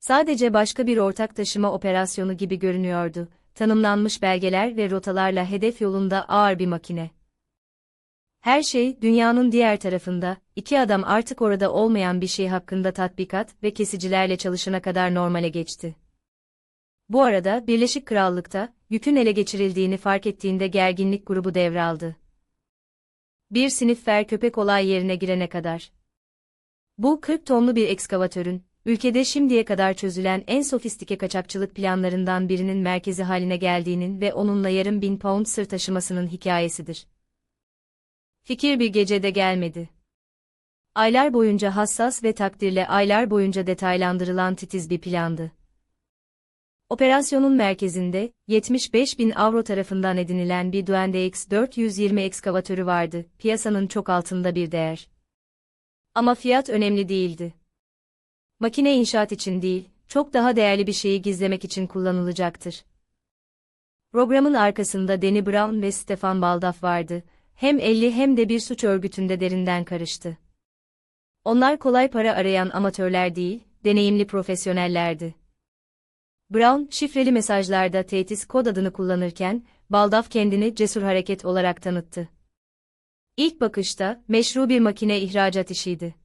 Sadece başka bir ortak taşıma operasyonu gibi görünüyordu. Tanımlanmış belgeler ve rotalarla hedef yolunda ağır bir makine. Her şey, dünyanın diğer tarafında, iki adam artık orada olmayan bir şey hakkında tatbikat ve kesicilerle çalışana kadar normale geçti. Bu arada, Birleşik Krallık'ta, yükün ele geçirildiğini fark ettiğinde gerginlik grubu devraldı. Bir siniffer köpek olay yerine girene kadar. Bu 40 tonlu bir ekskavatörün, ülkede şimdiye kadar çözülen en sofistike kaçakçılık planlarından birinin merkezi haline geldiğinin ve onunla yarım bin pound sır taşımasının hikayesidir. Fikir bir gecede gelmedi. Aylar boyunca hassas ve takdirle aylar boyunca detaylandırılan titiz bir plandı. Operasyonun merkezinde, 75 bin avro tarafından edinilen bir Duende X420 ekskavatörü vardı, piyasanın çok altında bir değer. Ama fiyat önemli değildi. Makine inşaat için değil, çok daha değerli bir şeyi gizlemek için kullanılacaktır. Programın arkasında Danny Brown ve Stefan Baldaf vardı, hem 50 hem de bir suç örgütünde derinden karıştı. Onlar kolay para arayan amatörler değil, deneyimli profesyonellerdi. Brown, şifreli mesajlarda tehdit kod adını kullanırken, Baldaf kendini cesur hareket olarak tanıttı. İlk bakışta, meşru bir makine ihracat işiydi.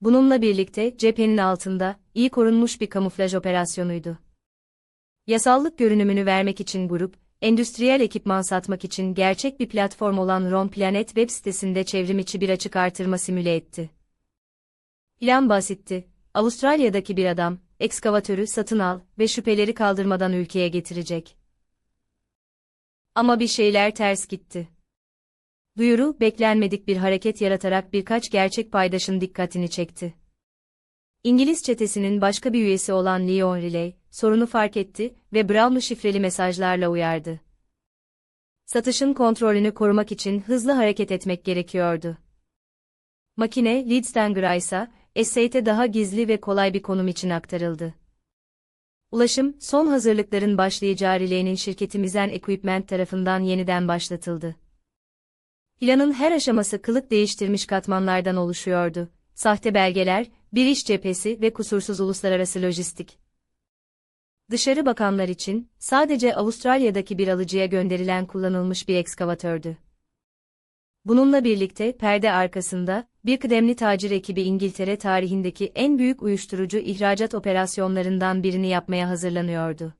Bununla birlikte, cephenin altında, iyi korunmuş bir kamuflaj operasyonuydu. Yasallık görünümünü vermek için grup, endüstriyel ekipman satmak için gerçek bir platform olan Ron Planet web sitesinde çevrimiçi bir açık artırma simüle etti. Plan basitti. Avustralya'daki bir adam, ekskavatörü satın al ve şüpheleri kaldırmadan ülkeye getirecek. Ama bir şeyler ters gitti. Duyuru, beklenmedik bir hareket yaratarak birkaç gerçek paydaşın dikkatini çekti. İngiliz çetesinin başka bir üyesi olan Leon Riley, sorunu fark etti ve Brown'u şifreli mesajlarla uyardı. Satışın kontrolünü korumak için hızlı hareket etmek gerekiyordu. Makine, Leeds'ten Grice'a, Essate'e daha gizli ve kolay bir konum için aktarıldı. Ulaşım, son hazırlıkların başlayacağı Relay'nin şirketi Mizen Equipment tarafından yeniden başlatıldı. Planın her aşaması kılık değiştirmiş katmanlardan oluşuyordu. Sahte belgeler, bir iş cephesi ve kusursuz uluslararası lojistik. Dışarı bakanlar için, sadece Avustralya'daki bir alıcıya gönderilen kullanılmış bir ekskavatördü. Bununla birlikte perde arkasında, bir kıdemli tacir ekibi İngiltere tarihindeki en büyük uyuşturucu ihracat operasyonlarından birini yapmaya hazırlanıyordu.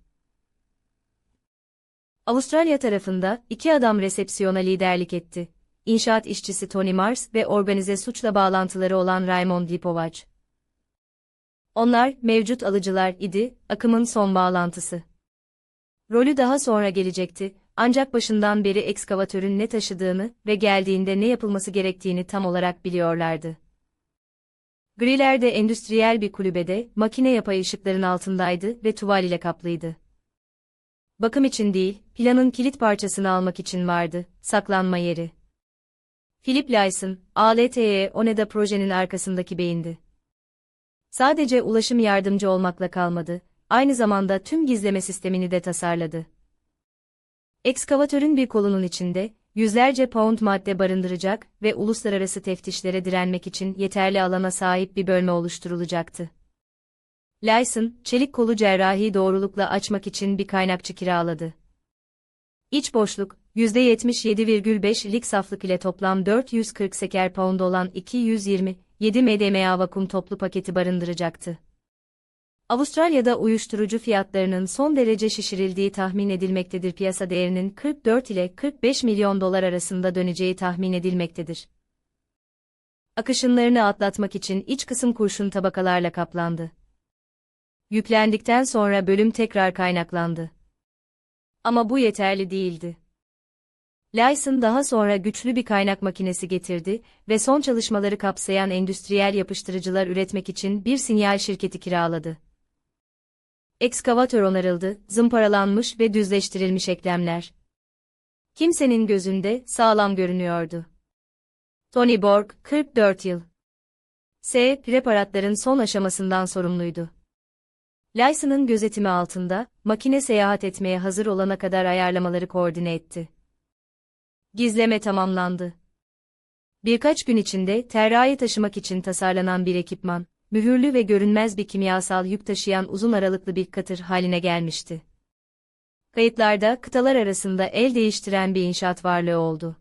Avustralya tarafında iki adam resepsiyona liderlik etti. İnşaat işçisi Tony Mars ve organize suçla bağlantıları olan Raymond Lipovac. Onlar, mevcut alıcılar idi, akımın son bağlantısı. Rolü daha sonra gelecekti, ancak başından beri ekskavatörün ne taşıdığını ve geldiğinde ne yapılması gerektiğini tam olarak biliyorlardı. Griler de endüstriyel bir kulübede, makine yapay ışıkların altındaydı ve tuval ile kaplıydı. Bakım için değil, planın kilit parçasını almak için vardı, saklanma yeri. Philip Lyson, ALTE ONEDA projenin arkasındaki beyindi. Sadece ulaşım yardımcı olmakla kalmadı, aynı zamanda tüm gizleme sistemini de tasarladı. Ekskavatörün bir kolunun içinde, yüzlerce pound madde barındıracak ve uluslararası teftişlere direnmek için yeterli alana sahip bir bölme oluşturulacaktı. Lyson, çelik kolu cerrahi doğrulukla açmak için bir kaynakçı kiraladı. İç boşluk, %77,5'lik saflık ile toplam 448 pound olan 227 MDMA vakum toplu paketi barındıracaktı. Avustralya'da uyuşturucu fiyatlarının son derece şişirildiği tahmin edilmektedir. Piyasa değerinin 44 ile 45 milyon dolar arasında döneceği tahmin edilmektedir. Akışınlarını atlatmak için iç kısım kurşun tabakalarla kaplandı. Yüklendikten sonra bölüm tekrar kaynaklandı. Ama bu yeterli değildi. Lyson daha sonra güçlü bir kaynak makinesi getirdi ve son çalışmaları kapsayan endüstriyel yapıştırıcılar üretmek için bir sinyal şirketi kiraladı. Ekskavatör onarıldı, zımparalanmış ve düzleştirilmiş eklemler. Kimsenin gözünde sağlam görünüyordu. Tony Borg, 44 yıl. S. Preparatların son aşamasından sorumluydu. Lyson'ın gözetimi altında, makine seyahat etmeye hazır olana kadar ayarlamaları koordine etti. Gizleme tamamlandı. Birkaç gün içinde terrayı taşımak için tasarlanan bir ekipman, mühürlü ve görünmez bir kimyasal yük taşıyan uzun aralıklı bir katır haline gelmişti. Kayıtlarda kıtalar arasında el değiştiren bir inşaat varlığı oldu.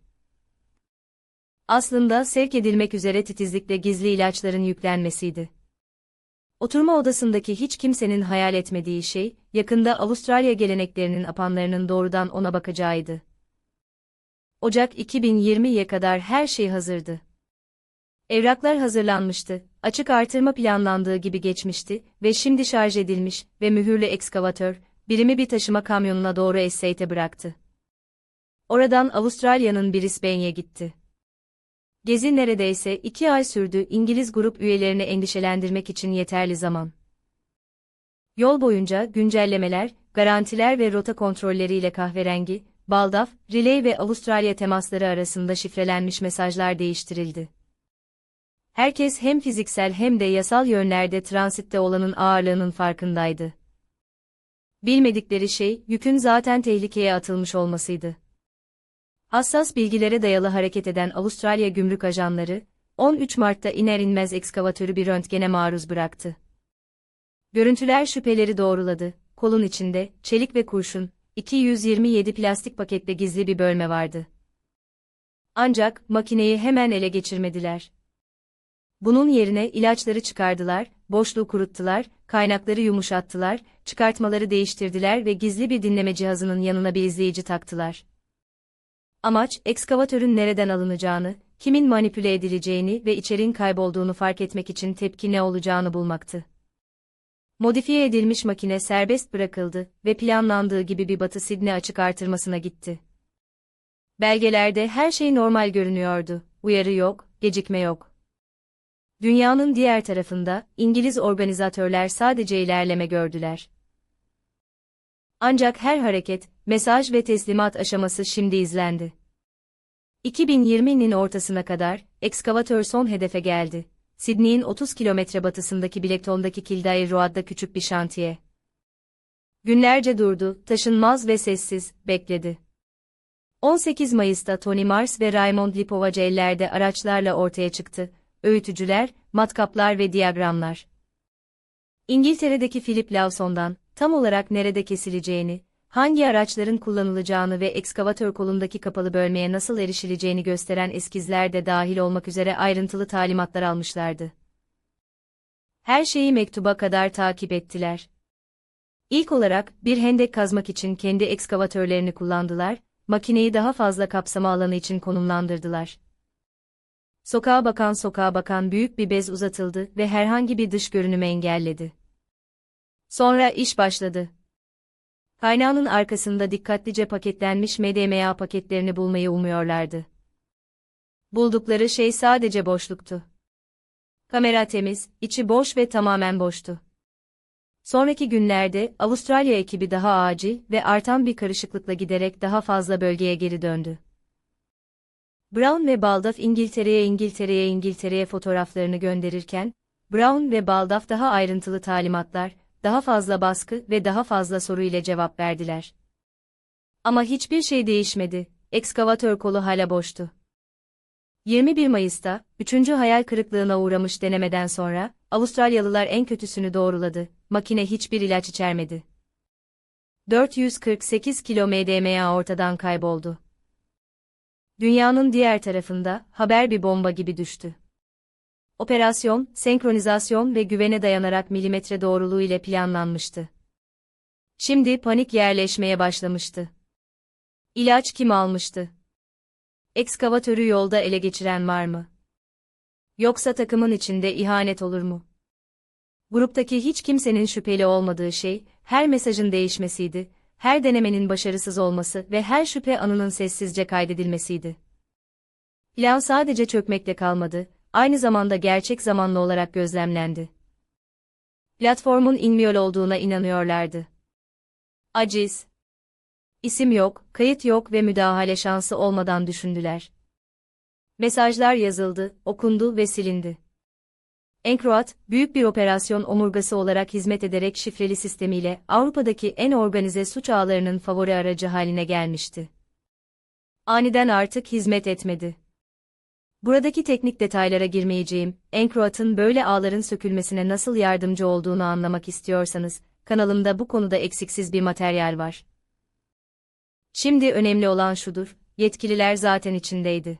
Aslında sevk edilmek üzere titizlikle gizli ilaçların yüklenmesiydi. Oturma odasındaki hiç kimsenin hayal etmediği şey, yakında Avustralya geleneklerinin apanlarının doğrudan ona bakacağıydı. Ocak 2020'ye kadar her şey hazırdı. Evraklar hazırlanmıştı, açık artırma planlandığı gibi geçmişti ve şimdi şarj edilmiş ve mühürlü ekskavatör, birimi bir taşıma kamyonuna doğru Estate'e bıraktı. Oradan Avustralya'nın Brisbane'ye gitti. Gezi neredeyse iki ay sürdü İngiliz grup üyelerini endişelendirmek için yeterli zaman. Yol boyunca güncellemeler, garantiler ve rota kontrolleriyle kahverengi, Baldaf, Relay ve Avustralya temasları arasında şifrelenmiş mesajlar değiştirildi. Herkes hem fiziksel hem de yasal yönlerde transitte olanın ağırlığının farkındaydı. Bilmedikleri şey, yükün zaten tehlikeye atılmış olmasıydı. Hassas bilgilere dayalı hareket eden Avustralya gümrük ajanları, 13 Mart'ta iner inmez ekskavatörü bir röntgene maruz bıraktı. Görüntüler şüpheleri doğruladı, kolun içinde, çelik ve kurşun, 227 plastik pakette gizli bir bölme vardı. Ancak, makineyi hemen ele geçirmediler. Bunun yerine ilaçları çıkardılar, boşluğu kuruttular, kaynakları yumuşattılar, çıkartmaları değiştirdiler ve gizli bir dinleme cihazının yanına bir izleyici taktılar. Amaç, ekskavatörün nereden alınacağını, kimin manipüle edileceğini ve içeriğin kaybolduğunu fark etmek için tepki ne olacağını bulmaktı. Modifiye edilmiş makine serbest bırakıldı ve planlandığı gibi bir Batı Sidney açık artırmasına gitti. Belgelerde her şey normal görünüyordu, uyarı yok, gecikme yok. Dünyanın diğer tarafında, İngiliz organizatörler sadece ilerleme gördüler. Ancak her hareket, mesaj ve teslimat aşaması şimdi izlendi. 2020'nin ortasına kadar, ekskavatör son hedefe geldi. Sydney'in 30 kilometre batısındaki Bilekton'daki Kildare Road'da küçük bir şantiye. Günlerce durdu, taşınmaz ve sessiz, bekledi. 18 Mayıs'ta Tony Mars ve Raymond Lipovac ellerde araçlarla ortaya çıktı, öğütücüler, matkaplar ve diyagramlar. İngiltere'deki Philip Lawson'dan, tam olarak nerede kesileceğini, hangi araçların kullanılacağını ve ekskavatör kolundaki kapalı bölmeye nasıl erişileceğini gösteren eskizler de dahil olmak üzere ayrıntılı talimatlar almışlardı. Her şeyi mektuba kadar takip ettiler. İlk olarak bir hendek kazmak için kendi ekskavatörlerini kullandılar, makineyi daha fazla kapsama alanı için konumlandırdılar. Sokağa bakan sokağa bakan büyük bir bez uzatıldı ve herhangi bir dış görünümü engelledi. Sonra iş başladı. Kaynağının arkasında dikkatlice paketlenmiş MDMA paketlerini bulmayı umuyorlardı. Buldukları şey sadece boşluktu. Kamera temiz, içi boş ve tamamen boştu. Sonraki günlerde Avustralya ekibi daha acil ve artan bir karışıklıkla giderek daha fazla bölgeye geri döndü. Brown ve Baldaf İngiltere'ye İngiltere'ye İngiltere'ye fotoğraflarını gönderirken, Brown ve Baldaf daha ayrıntılı talimatlar, daha fazla baskı ve daha fazla soru ile cevap verdiler. Ama hiçbir şey değişmedi, ekskavatör kolu hala boştu. 21 Mayıs'ta, üçüncü hayal kırıklığına uğramış denemeden sonra, Avustralyalılar en kötüsünü doğruladı, makine hiçbir ilaç içermedi. 448 kilo MDMA ortadan kayboldu. Dünyanın diğer tarafında, haber bir bomba gibi düştü. Operasyon, senkronizasyon ve güvene dayanarak milimetre doğruluğu ile planlanmıştı. Şimdi panik yerleşmeye başlamıştı. İlaç kim almıştı? Ekskavatörü yolda ele geçiren var mı? Yoksa takımın içinde ihanet olur mu? Gruptaki hiç kimsenin şüpheli olmadığı şey, her mesajın değişmesiydi, her denemenin başarısız olması ve her şüphe anının sessizce kaydedilmesiydi. Plan sadece çökmekle kalmadı, aynı zamanda gerçek zamanlı olarak gözlemlendi. Platformun inmiyor olduğuna inanıyorlardı. Aciz. İsim yok, kayıt yok ve müdahale şansı olmadan düşündüler. Mesajlar yazıldı, okundu ve silindi. Encroat, büyük bir operasyon omurgası olarak hizmet ederek şifreli sistemiyle Avrupa'daki en organize suç ağlarının favori aracı haline gelmişti. Aniden artık hizmet etmedi. Buradaki teknik detaylara girmeyeceğim, Encroat'ın böyle ağların sökülmesine nasıl yardımcı olduğunu anlamak istiyorsanız, kanalımda bu konuda eksiksiz bir materyal var. Şimdi önemli olan şudur, yetkililer zaten içindeydi.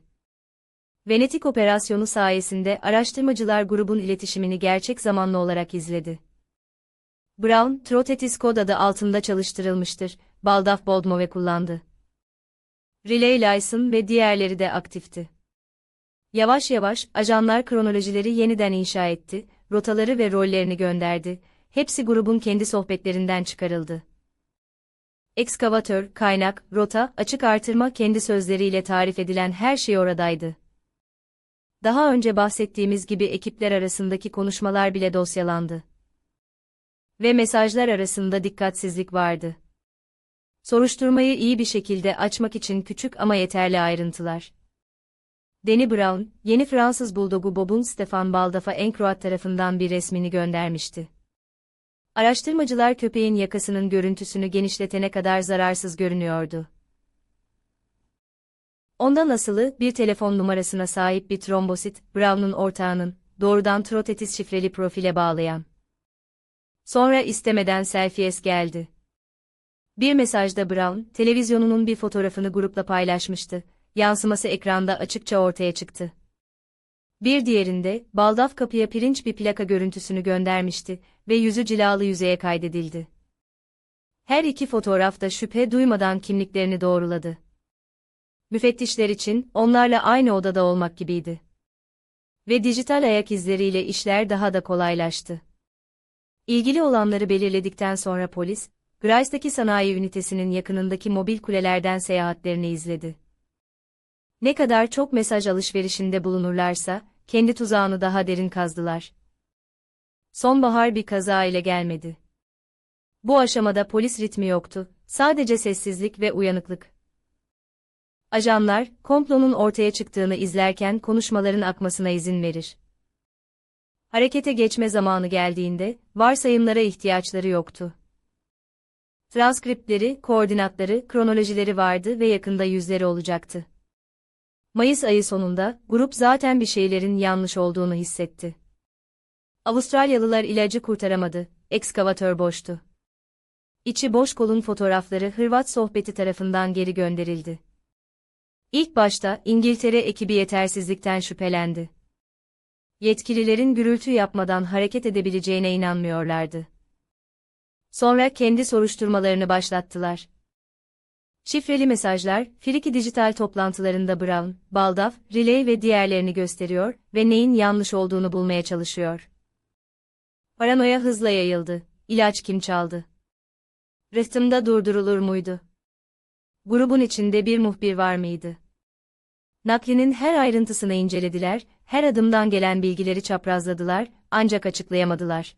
Venetik operasyonu sayesinde araştırmacılar grubun iletişimini gerçek zamanlı olarak izledi. Brown, Trotetis kod adı altında çalıştırılmıştır, Baldaf Boldmove kullandı. Relay Lyson ve diğerleri de aktifti. Yavaş yavaş, ajanlar kronolojileri yeniden inşa etti, rotaları ve rollerini gönderdi, hepsi grubun kendi sohbetlerinden çıkarıldı. Ekskavatör, kaynak, rota, açık artırma kendi sözleriyle tarif edilen her şey oradaydı. Daha önce bahsettiğimiz gibi ekipler arasındaki konuşmalar bile dosyalandı. Ve mesajlar arasında dikkatsizlik vardı. Soruşturmayı iyi bir şekilde açmak için küçük ama yeterli ayrıntılar. Danny Brown, yeni Fransız buldogu Bob'un Stefan Baldaf'a Encroat tarafından bir resmini göndermişti. Araştırmacılar köpeğin yakasının görüntüsünü genişletene kadar zararsız görünüyordu. Ondan asılı bir telefon numarasına sahip bir trombosit, Brown'un ortağının, doğrudan trotetis şifreli profile bağlayan. Sonra istemeden selfies geldi. Bir mesajda Brown, televizyonunun bir fotoğrafını grupla paylaşmıştı. Yansıması ekranda açıkça ortaya çıktı. Bir diğerinde, Baldaf kapıya pirinç bir plaka görüntüsünü göndermişti ve yüzü cilalı yüzeye kaydedildi. Her iki fotoğraf da şüphe duymadan kimliklerini doğruladı. Müfettişler için onlarla aynı odada olmak gibiydi. Ve dijital ayak izleriyle işler daha da kolaylaştı. İlgili olanları belirledikten sonra polis, Grice'daki sanayi ünitesinin yakınındaki mobil kulelerden seyahatlerini izledi. Ne kadar çok mesaj alışverişinde bulunurlarsa, kendi tuzağını daha derin kazdılar. Sonbahar bir kaza ile gelmedi. Bu aşamada polis ritmi yoktu, sadece sessizlik ve uyanıklık. Ajanlar, komplonun ortaya çıktığını izlerken konuşmaların akmasına izin verir. Harekete geçme zamanı geldiğinde, varsayımlara ihtiyaçları yoktu. Transkriptleri, koordinatları, kronolojileri vardı ve yakında yüzleri olacaktı. Mayıs ayı sonunda, grup zaten bir şeylerin yanlış olduğunu hissetti. Avustralyalılar ilacı kurtaramadı, ekskavatör boştu. İçi boş kolun fotoğrafları Hırvat sohbeti tarafından geri gönderildi. İlk başta İngiltere ekibi yetersizlikten şüphelendi. Yetkililerin gürültü yapmadan hareket edebileceğine inanmıyorlardı. Sonra kendi soruşturmalarını başlattılar. Şifreli mesajlar, Friki dijital toplantılarında Brown, Baldaf, Relay ve diğerlerini gösteriyor ve neyin yanlış olduğunu bulmaya çalışıyor. Paranoya hızla yayıldı. İlaç kim çaldı? Rıhtımda durdurulur muydu? Grubun içinde bir muhbir var mıydı? Naklinin her ayrıntısını incelediler, her adımdan gelen bilgileri çaprazladılar, ancak açıklayamadılar.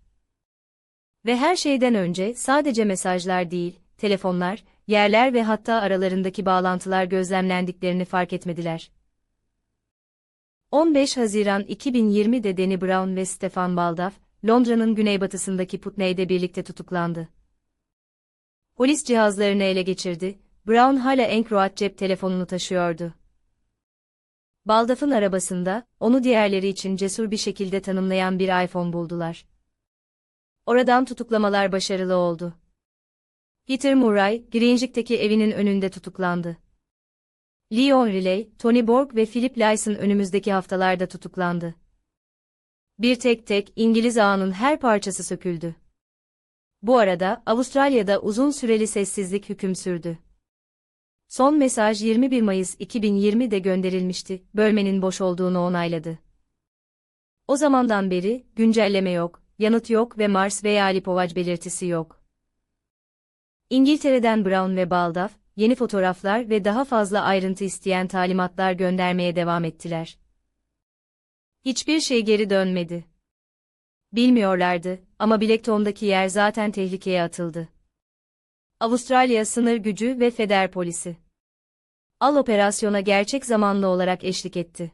Ve her şeyden önce sadece mesajlar değil, telefonlar, yerler ve hatta aralarındaki bağlantılar gözlemlendiklerini fark etmediler. 15 Haziran 2020'de Danny Brown ve Stefan Baldaf, Londra'nın güneybatısındaki Putney'de birlikte tutuklandı. Polis cihazlarını ele geçirdi, Brown hala Encroat cep telefonunu taşıyordu. Baldaf'ın arabasında, onu diğerleri için cesur bir şekilde tanımlayan bir iPhone buldular. Oradan tutuklamalar başarılı oldu. Peter Murray, Grinchik'teki evinin önünde tutuklandı. Leon Riley, Tony Borg ve Philip Lyson önümüzdeki haftalarda tutuklandı. Bir tek tek İngiliz ağının her parçası söküldü. Bu arada Avustralya'da uzun süreli sessizlik hüküm sürdü. Son mesaj 21 Mayıs 2020'de gönderilmişti, bölmenin boş olduğunu onayladı. O zamandan beri, güncelleme yok, yanıt yok ve Mars veya Lipovaj belirtisi yok. İngiltere'den Brown ve Baldaf, yeni fotoğraflar ve daha fazla ayrıntı isteyen talimatlar göndermeye devam ettiler. Hiçbir şey geri dönmedi. Bilmiyorlardı ama Blacktown'daki yer zaten tehlikeye atıldı. Avustralya sınır gücü ve feder polisi. Al operasyona gerçek zamanlı olarak eşlik etti.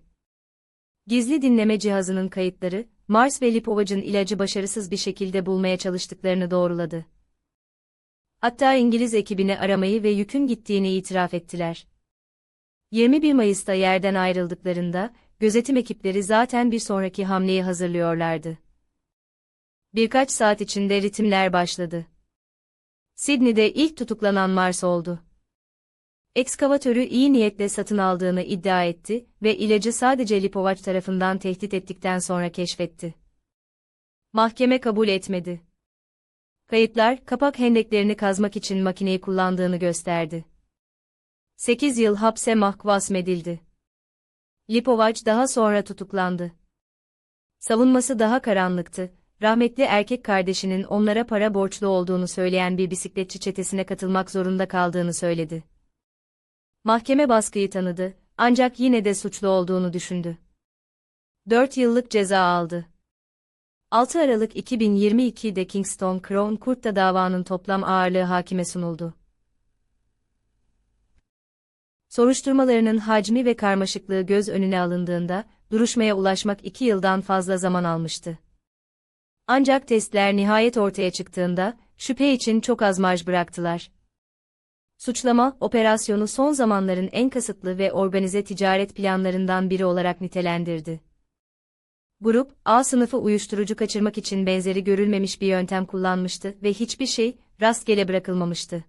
Gizli dinleme cihazının kayıtları, Mars ve Lipovac'ın ilacı başarısız bir şekilde bulmaya çalıştıklarını doğruladı. Hatta İngiliz ekibini aramayı ve yükün gittiğini itiraf ettiler. 21 Mayıs'ta yerden ayrıldıklarında, gözetim ekipleri zaten bir sonraki hamleyi hazırlıyorlardı. Birkaç saat içinde ritimler başladı. Sydney'de ilk tutuklanan Mars oldu. Ekskavatörü iyi niyetle satın aldığını iddia etti ve ilacı sadece Lipovac tarafından tehdit ettikten sonra keşfetti. Mahkeme kabul etmedi. Kayıtlar, kapak hendeklerini kazmak için makineyi kullandığını gösterdi. 8 yıl hapse mahkum edildi. Lipovac daha sonra tutuklandı. Savunması daha karanlıktı. Rahmetli erkek kardeşinin onlara para borçlu olduğunu söyleyen bir bisikletçi çetesine katılmak zorunda kaldığını söyledi. Mahkeme baskıyı tanıdı, ancak yine de suçlu olduğunu düşündü. 4 yıllık ceza aldı. 6 Aralık 2022'de Kingston Crown Court'ta davanın toplam ağırlığı hakime sunuldu. Soruşturmalarının hacmi ve karmaşıklığı göz önüne alındığında, duruşmaya ulaşmak 2 yıldan fazla zaman almıştı. Ancak testler nihayet ortaya çıktığında, şüphe için çok az marj bıraktılar. Suçlama, operasyonu son zamanların en kasıtlı ve organize ticaret planlarından biri olarak nitelendirdi. Grup, A sınıfı uyuşturucu kaçırmak için benzeri görülmemiş bir yöntem kullanmıştı ve hiçbir şey, rastgele bırakılmamıştı.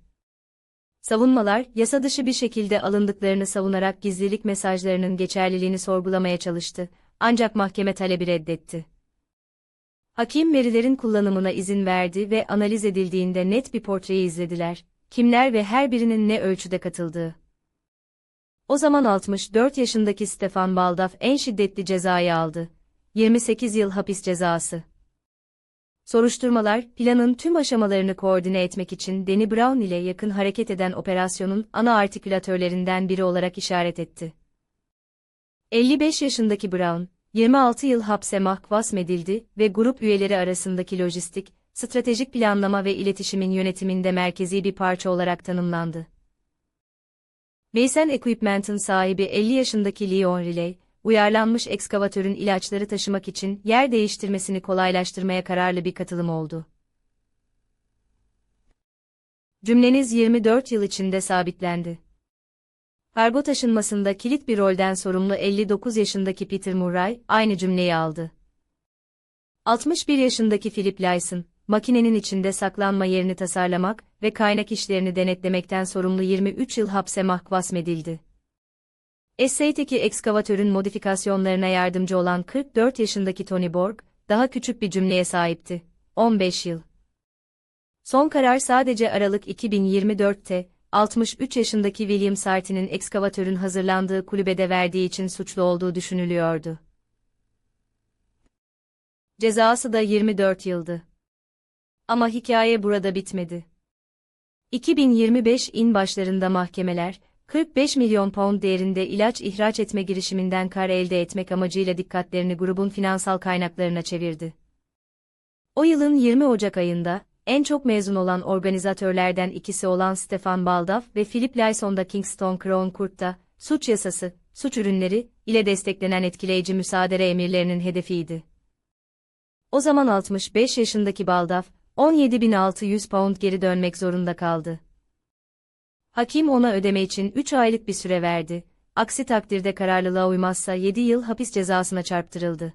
Savunmalar, yasa dışı bir şekilde alındıklarını savunarak gizlilik mesajlarının geçerliliğini sorgulamaya çalıştı, ancak mahkeme talebi reddetti. Hakim verilerin kullanımına izin verdi ve analiz edildiğinde net bir portreyi izlediler, kimler ve her birinin ne ölçüde katıldığı. O zaman 64 yaşındaki Stefan Baldaf en şiddetli cezayı aldı. 28 yıl hapis cezası. Soruşturmalar, planın tüm aşamalarını koordine etmek için Danny Brown ile yakın hareket eden operasyonun ana artikülatörlerinden biri olarak işaret etti. 55 yaşındaki Brown, 26 yıl hapse mahkum edildi ve grup üyeleri arasındaki lojistik, stratejik planlama ve iletişimin yönetiminde merkezi bir parça olarak tanımlandı. Mason Equipment'ın sahibi 50 yaşındaki Leon Riley, uyarlanmış ekskavatörün ilaçları taşımak için yer değiştirmesini kolaylaştırmaya kararlı bir katılım oldu. Cümleniz 24 yıl içinde sabitlendi. Kargo taşınmasında kilit bir rolden sorumlu 59 yaşındaki Peter Murray aynı cümleyi aldı. 61 yaşındaki Philip Lyson, makinenin içinde saklanma yerini tasarlamak ve kaynak işlerini denetlemekten sorumlu 23 yıl hapse mahkum edildi. Essay'teki ekskavatörün modifikasyonlarına yardımcı olan 44 yaşındaki Tony Borg, daha küçük bir cümleye sahipti. 15 yıl. Son karar sadece Aralık 2024'te, 63 yaşındaki William Sarti'nin ekskavatörün hazırlandığı kulübede verdiği için suçlu olduğu düşünülüyordu. Cezası da 24 yıldı. Ama hikaye burada bitmedi. 2025 in başlarında mahkemeler, 45 milyon pound değerinde ilaç ihraç etme girişiminden kar elde etmek amacıyla dikkatlerini grubun finansal kaynaklarına çevirdi. O yılın 20 Ocak ayında, en çok mezun olan organizatörlerden ikisi olan Stefan Baldaf ve Philip Lyson da Kingston Crown Court'ta, suç yasası, suç ürünleri ile desteklenen etkileyici müsaade emirlerinin hedefiydi. O zaman 65 yaşındaki Baldaf, 17.600 pound geri dönmek zorunda kaldı. Hakim ona ödeme için 3 aylık bir süre verdi, aksi takdirde kararlılığa uymazsa 7 yıl hapis cezasına çarptırıldı.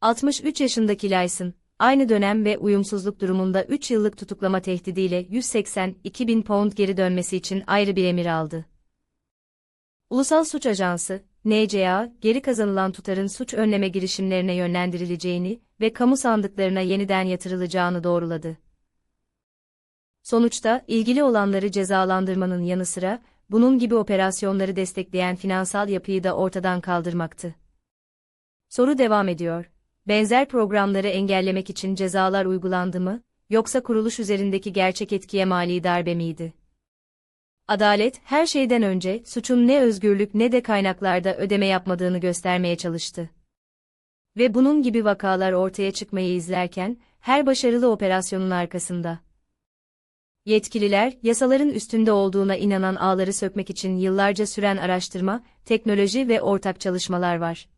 63 yaşındaki Lyson, aynı dönem ve uyumsuzluk durumunda 3 yıllık tutuklama tehdidiyle 182 bin pound geri dönmesi için ayrı bir emir aldı. Ulusal Suç Ajansı, NCA, geri kazanılan tutarın suç önleme girişimlerine yönlendirileceğini ve kamu sandıklarına yeniden yatırılacağını doğruladı. Sonuçta, ilgili olanları cezalandırmanın yanı sıra, bunun gibi operasyonları destekleyen finansal yapıyı da ortadan kaldırmaktı. Soru devam ediyor. Benzer programları engellemek için cezalar uygulandı mı, yoksa kuruluş üzerindeki gerçek etkiye mali darbe miydi? Adalet, her şeyden önce, suçun ne özgürlük ne de kaynaklarda ödeme yapmadığını göstermeye çalıştı. Ve bunun gibi vakalar ortaya çıkmayı izlerken, her başarılı operasyonun arkasında, Yetkililer, yasaların üstünde olduğuna inanan ağları sökmek için yıllarca süren araştırma, teknoloji ve ortak çalışmalar var.